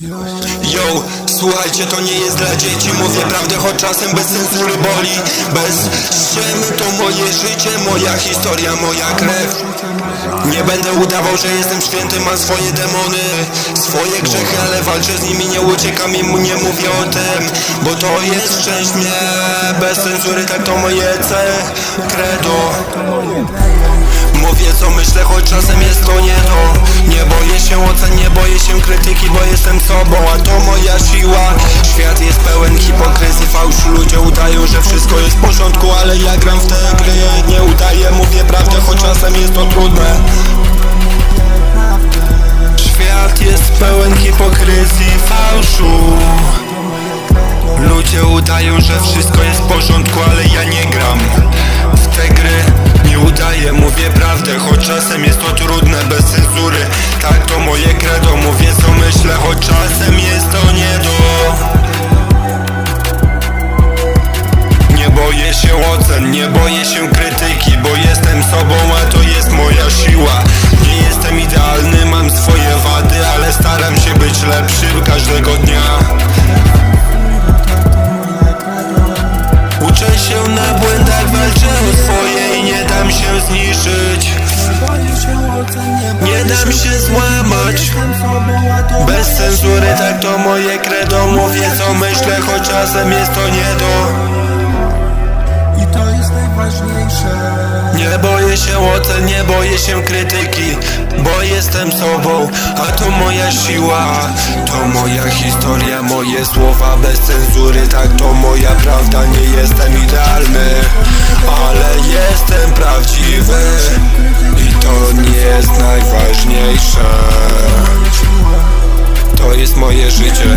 Yo, słuchajcie, to nie jest dla dzieci Mówię prawdę, choć czasem bez cenzury boli. Bez ściemy to moje życie Moja historia, moja krew. Nie będę udawał, że jestem święty Mam swoje demony, swoje grzechy Ale walczę z nimi, nie uciekam i nie mówię o tym Bo to jest część mnie. Bez cenzury, tak to moje C Credo. Mówię co myślę, choć czasem jest to nie to. Nie boję się ocen, nie boję się krytyki, moja siła. Świat jest pełen hipokryzji, fałszu. Ludzie udają, że wszystko jest w porządku Ale ja gram w te gry, nie udaję Mówię prawdę, choć czasem jest to trudne się ocen, nie boję się krytyki Bo jestem sobą, a to jest moja siła. Nie jestem idealny, mam swoje wady Ale staram się być lepszy każdego dnia. Uczę się na błędach, walczę o swoje i nie dam się zniszczyć. Nie dam się złamać. Bez cenzury, tak to moje credo. Mówię co myślę, choć czasem jest to nie do boję się ocen, nie boję się krytyki Bo jestem sobą, a to moja siła. To moja historia, moje słowa bez cenzury Tak to moja prawda, nie jestem idealny Ale jestem prawdziwy. I to nie jest najważniejsze. To jest moje życie.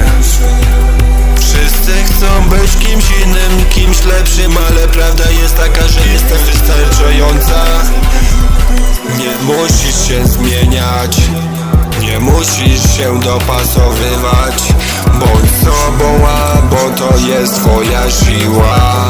Wszyscy chcą być kimś innym, kimś lepszym Ale prawda musisz się zmieniać. Nie musisz się dopasowywać. Bądź sobą, a bo to jest twoja siła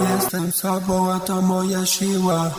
Jestem sobą, a to moja siła